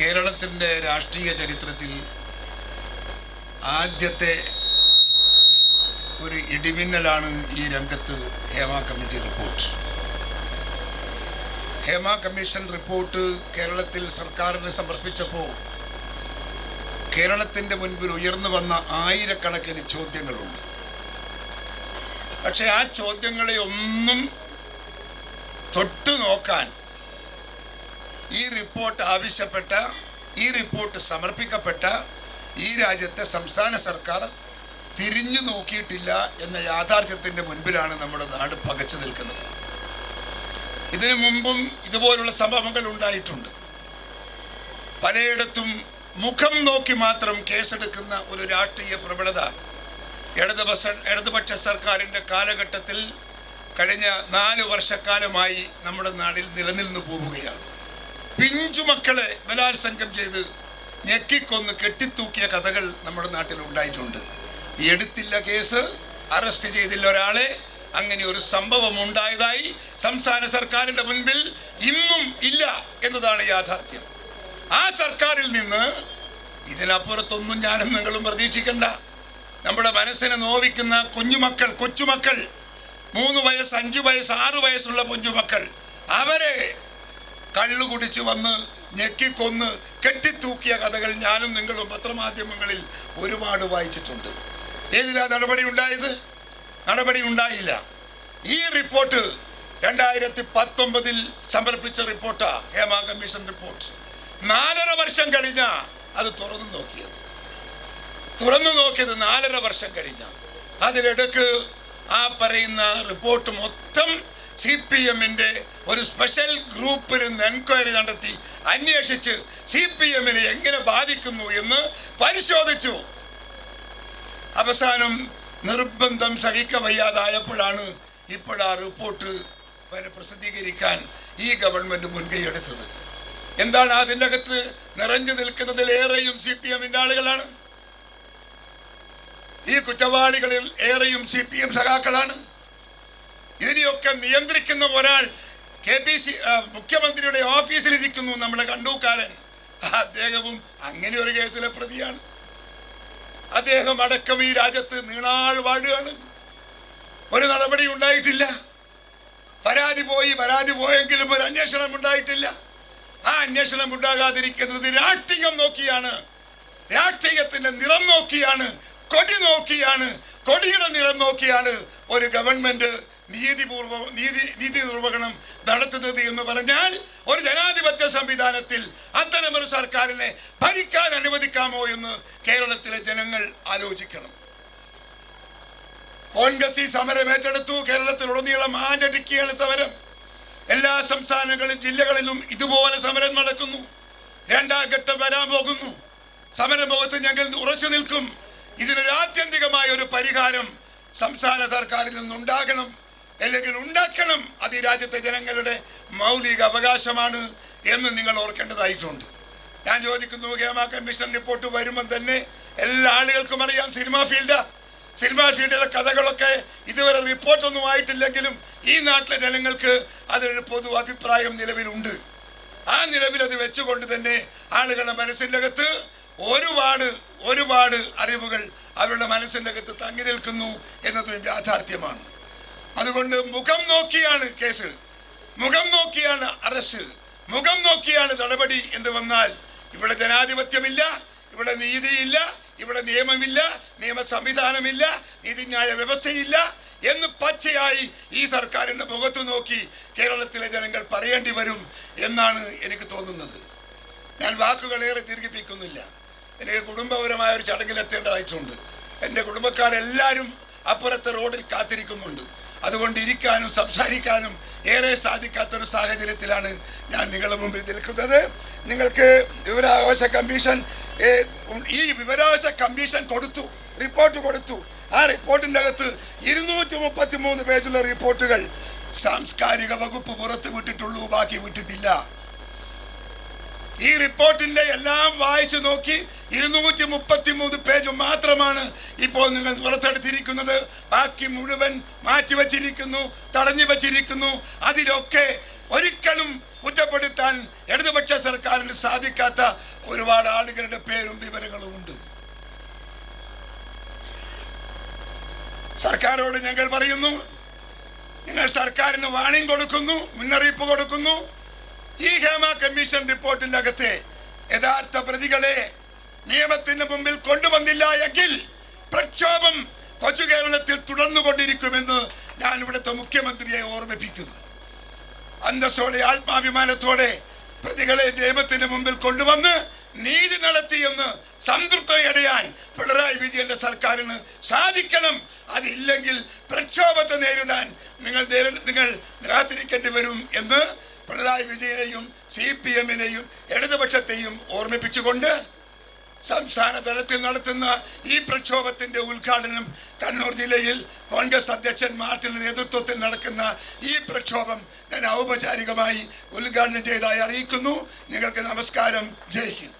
കേരളത്തിന്റെ രാഷ്ട്രീയ ചരിത്രത്തിൽ ആദ്യത്തെ ഒരു ഇടിമിന്നലാണ് ഈ രംഗത്ത് Hema committee report. Hema commission report കേരളത്തിൽ സർക്കാരിന് സമർപ്പിച്ചപ്പോൾ കേരളത്തിന്റെ മുൻപിൽ ഉയർന്നു വന്ന ആയിരക്കണക്കിന് ചോദ്യങ്ങളുണ്ട്. പക്ഷെ ആ ചോദ്യങ്ങളെ ഒന്നും തൊട്ടു നോക്കാൻ ആവശ്യപ്പെട്ട ഈ റിപ്പോർട്ട് സമർപ്പിക്കപ്പെട്ട ഈ രാജ്യത്തെ സംസ്ഥാന സർക്കാർ തിരിഞ്ഞു നോക്കിയിട്ടില്ല എന്ന യാഥാർത്ഥ്യത്തിന്റെ മുൻപിലാണ് നമ്മുടെ നാട് പകച്ചു നിൽക്കുന്നത്. ഇതിനു മുമ്പും ഇതുപോലുള്ള സംഭവങ്ങൾ ഉണ്ടായിട്ടുണ്ട്. പലയിടത്തും മുഖം നോക്കി മാത്രം കേസെടുക്കുന്ന ഒരു രാഷ്ട്രീയ പ്രവണത ഇടതുപക്ഷ ഇടതുപക്ഷ സർക്കാരിന്റെ കാലഘട്ടത്തിൽ കഴിഞ്ഞ നാല് വർഷക്കാലമായി നമ്മുടെ നാടിൽ നിലനിന്നു പോവുകയാണ്. പിഞ്ചുമക്കളെ ബലാത്സംഗം ചെയ്ത് ഞെക്കിക്കൊന്ന് കെട്ടിത്തൂക്കിയ കഥകൾ നമ്മുടെ നാട്ടിൽ ഉണ്ടായിട്ടുണ്ട്. എടുത്തില്ല കേസ് അറസ്റ്റ് ചെയ്തില്ല ഒരാളെ. അങ്ങനെ ഒരു സംഭവം ഉണ്ടായതായി സംസ്ഥാന സർക്കാരിന്റെ മുൻപിൽ ഇന്നും ഇല്ല എന്നതാണ് യാഥാർത്ഥ്യം. ആ സർക്കാരിൽ നിന്ന് ഇതിനപ്പുറത്തൊന്നും ഞാനും നിങ്ങളും പ്രതീക്ഷിക്കണ്ട. നമ്മുടെ മനസ്സിനെ നോവിക്കുന്ന കുഞ്ഞുമക്കൾ കൊച്ചുമക്കൾ മൂന്ന് വയസ്സ് അഞ്ചു വയസ്സ് ആറ് വയസ്സുള്ള കുഞ്ഞുമക്കൾ അവരെ കള്ളു കുടിച്ച് വന്ന് ഞെക്കിക്കൊന്ന് കെട്ടിത്തൂക്കിയ കഥകൾ ഞാനും നിങ്ങളും പത്രമാധ്യമങ്ങളിൽ ഒരുപാട് വായിച്ചിട്ടുണ്ട്. ഏതിലാ നടപടി ഉണ്ടായത്? നടപടി ഉണ്ടായില്ല. ഈ റിപ്പോർട്ട് രണ്ടായിരത്തി പത്തൊമ്പതിൽ സമർപ്പിച്ച റിപ്പോർട്ടാ ഹേമ കമ്മീഷൻ റിപ്പോർട്ട്. നാലര വർഷം കഴിഞ്ഞ അത് തുറന്നു നോക്കിയത്. തുറന്നു നോക്കിയത് നാലര വർഷം കഴിഞ്ഞ. അതിലിടക്ക് ആ പറയുന്ന റിപ്പോർട്ട് മൊത്തം സി പി എമ്മിന്റെ ഒരു സ്പെഷ്യൽ ഗ്രൂപ്പിൽ നിന്ന് എൻക്വയറി നടത്തി അന്വേഷിച്ച് സി പി എമ്മിനെ എങ്ങനെ ബാധിക്കുന്നു എന്ന് പരിശോധിച്ചു. അവസാനം നിർബന്ധം സഹിക്ക വയ്യാതായപ്പോഴാണ് ഇപ്പോൾ ആ റിപ്പോർട്ട് വരെ പ്രസിദ്ധീകരിക്കാൻ ഈ ഗവൺമെന്റ് മുൻകൈ എടുത്തത്. എന്താണ് അതിനകത്ത് നിറഞ്ഞു നിൽക്കുന്നതിലേറെയും സി പി എമ്മിന്റെ ആളുകളാണ്? ഈ കുറ്റവാളികളിൽ ഏറെയും സി പി എം സഖാക്കളാണ്? ഇതിനെയൊക്കെ നിയന്ത്രിക്കുന്ന ഒരാൾ കെ പി സി മുഖ്യമന്ത്രിയുടെ ഓഫീസിലിരിക്കുന്നു നമ്മുടെ കണ്ടൂക്കാരൻ. അദ്ദേഹവും അങ്ങനെ ഒരു കേസിലെ പ്രതിയാണ്. അദ്ദേഹം അടക്കം ഈ രാജ്യത്ത് നീണാൾ വാഴുകയാണ്. ഒരു നടപടി ഉണ്ടായിട്ടില്ല. പരാതി പോയി പരാതി പോയെങ്കിലും ഒരു അന്വേഷണം ഉണ്ടായിട്ടില്ല. ആ അന്വേഷണം ഉണ്ടാകാതിരിക്കുന്നത് രാഷ്ട്രീയം നോക്കിയാണ്. രാഷ്ട്രീയത്തിന്റെ നിറം നോക്കിയാണ്. കൊടി നോക്കിയാണ്. കൊടിയുടെ നിറം നോക്കിയാണ് ഒരു ഗവൺമെന്റ് നീതിപൂർവ നീതി നീതി നിർവഹണം നടത്തുന്നത് എന്ന് പറഞ്ഞാൽ ഒരു ജനാധിപത്യ സംവിധാനത്തിൽ അത്തരമൊരു സർക്കാരിനെ ഭരിക്കാൻ അനുവദിക്കാമോ എന്ന് കേരളത്തിലെ ജനങ്ങൾ ആലോചിക്കണം. കോൺഗ്രസ് ഈ സമരം ഏറ്റെടുത്തു. കേരളത്തിലുടനീളം ആചരിക്കുകയാണ് സമരം. എല്ലാ സംസ്ഥാനങ്ങളിലും ജില്ലകളിലും ഇതുപോലെ സമരം നടക്കുന്നു. രണ്ടാം ഘട്ടം വരാൻ പോകുന്നു. സമരമുഖത്ത് ഞങ്ങൾ ഉറച്ചു നിൽക്കും. ഇതിനൊരു ആത്യന്തികമായ ഒരു പരിഹാരം സംസ്ഥാന സർക്കാരിൽ നിന്നുണ്ടാകണം. അല്ലെങ്കിൽ ഉണ്ടാക്കണം. അത് ഈ രാജ്യത്തെ ജനങ്ങളുടെ മൗലിക അവകാശമാണ് എന്ന് നിങ്ങൾ ഓർക്കേണ്ടതായിട്ടുണ്ട്. ഞാൻ ചോദിക്കുന്നു ഹേമ കമ്മീഷൻ റിപ്പോർട്ട് വരുമ്പോൾ തന്നെ എല്ലാ ആളുകൾക്കും അറിയാം സിനിമാ ഫീൽഡ്. സിനിമാ ഫീൽഡിലെ കഥകളൊക്കെ ഇതുവരെ റിപ്പോർട്ടൊന്നും ആയിട്ടില്ലെങ്കിലും ഈ നാട്ടിലെ ജനങ്ങൾക്ക് അതിനൊരു പൊതു അഭിപ്രായം നിലവിലുണ്ട്. ആ നിലവിൽ അത് വെച്ചുകൊണ്ട് തന്നെ ആളുകളുടെ മനസ്സിന്റെ അകത്ത് ഒരുപാട് ഒരുപാട് അറിവുകൾ അവരുടെ മനസ്സിന്റെ അകത്ത് തങ്ങി നിൽക്കുന്നു എന്നതും യാഥാർത്ഥ്യമാണ്. അതുകൊണ്ട് മുഖം നോക്കിയാണ് കേസ് മുഖം നോക്കിയാണ് അറസ്റ്റ് മുഖം നോക്കിയാണ് നടപടി എന്ന് വന്നാൽ ഇവിടെ ജനാധിപത്യമില്ല ഇവിടെ നീതിയില്ല ഇവിടെ നിയമമില്ല നിയമ സംവിധാനമില്ല നീതിന്യായ വ്യവസ്ഥയില്ല എന്ന് പച്ചയായി ഈ സർക്കാരിന്റെ മുഖത്ത് നോക്കി കേരളത്തിലെ ജനങ്ങൾ പറയേണ്ടി വരും എന്നാണ് എനിക്ക് തോന്നുന്നത്. ഞാൻ വാക്കുകളേറെ ദീർഘിപ്പിക്കുന്നില്ല. എനിക്ക് കുടുംബപരമായ ഒരു ചടങ്ങിലെത്തേണ്ടതായിട്ടുണ്ട് എന്റെ കുടുംബക്കാരെല്ലാവരും അപ്പുറത്തെ റോഡിൽ കാത്തിരിക്കുന്നുണ്ട്. അതുകൊണ്ട് ഇരിക്കാനും സംസാരിക്കാനും ഏറെ സാധിക്കാത്തൊരു സാഹചര്യത്തിലാണ് ഞാൻ നിങ്ങളുടെ മുമ്പിൽ നിൽക്കുന്നത്. നിങ്ങൾക്ക് വിവരാവകാശ കമ്മീഷൻ ഈ വിവരാവകാശ കമ്മീഷൻ കൊടുത്തു റിപ്പോർട്ട് കൊടുത്തു. ആ റിപ്പോർട്ടിന്റെ അകത്ത് ഇരുന്നൂറ്റി മുപ്പത്തി മൂന്ന് പേജുള്ള റിപ്പോർട്ടുകൾ സാംസ്കാരിക വകുപ്പ് പുറത്ത് വിട്ടിട്ടുള്ളൂ ബാക്കി വിട്ടിട്ടില്ല. ഈ റിപ്പോർട്ടിന്റെ എല്ലാം വായിച്ചു നോക്കി ഇരുന്നൂറ്റി മുപ്പത്തി മൂന്ന് പേജ് മാത്രമാണ് ഇപ്പോൾ നിങ്ങൾ പുറത്തെടുത്തിരിക്കുന്നത്. ബാക്കി മുഴുവൻ മാറ്റിവെച്ചിരിക്കുന്നു തടഞ്ഞു വച്ചിരിക്കുന്നു. അതിലൊക്കെ ഒരിക്കലും കുറ്റപ്പെടുത്താൻ ഇടതുപക്ഷ സർക്കാരിന് സാധിക്കാത്ത ഒരുപാട് ആളുകളുടെ പേരും വിവരങ്ങളും ഉണ്ട്. സർക്കാരോട് ഞങ്ങൾ പറയുന്നു നിങ്ങൾ സർക്കാരിന് വാണിംഗ് കൊടുക്കുന്നു മുന്നറിയിപ്പ് കൊടുക്കുന്നു ഈ ഹേമ കമ്മീഷൻ റിപ്പോർട്ടിന്റെ അകത്തെ യഥാർത്ഥ പ്രതികളെ നിയമത്തിന് മുമ്പിൽ കൊണ്ടുവന്നില്ല എങ്കിൽ പ്രക്ഷോഭം കൊച്ചു കേരളത്തിൽ തുടർന്നുകൊണ്ടിരിക്കുമെന്ന് ഞാൻ ഇവിടുത്തെ മുഖ്യമന്ത്രിയെ ഓർമ്മിപ്പിക്കുന്നു. അന്തസ്സോടെ ആത്മാഭിമാനത്തോടെ പ്രതികളെ നിയമത്തിന് മുമ്പിൽ കൊണ്ടുവന്ന് നീതി നടത്തിയെന്ന് സംതൃപ്തിയടയാൻ പിണറായി വിജയന്റെ സർക്കാരിന് സാധിക്കണം. അതില്ലെങ്കിൽ പ്രക്ഷോഭത്തെ നേരിടാൻ നിങ്ങൾ നിങ്ങൾ കാത്തിരിക്കേണ്ടി വരും എന്ന് പിണറായി വിജയനെയും സി പി എമ്മിനെയും ഇടതുപക്ഷത്തെയും ഓർമ്മിപ്പിച്ചുകൊണ്ട് സംസ്ഥാന തലത്തിൽ നടത്തുന്ന ഈ പ്രക്ഷോഭത്തിന്റെ ഉദ്ഘാടനം കണ്ണൂർ ജില്ലയിൽ കോൺഗ്രസ് അധ്യക്ഷൻ മാർട്ടിന്റെ നേതൃത്വത്തിൽ നടക്കുന്ന ഈ പ്രക്ഷോഭം ഞാൻ ഔപചാരികമായി ഉദ്ഘാടനം ചെയ്തതായി അറിയിക്കുന്നു. നിങ്ങൾക്ക് നമസ്കാരം. ജയ് ഹിന്ദ്.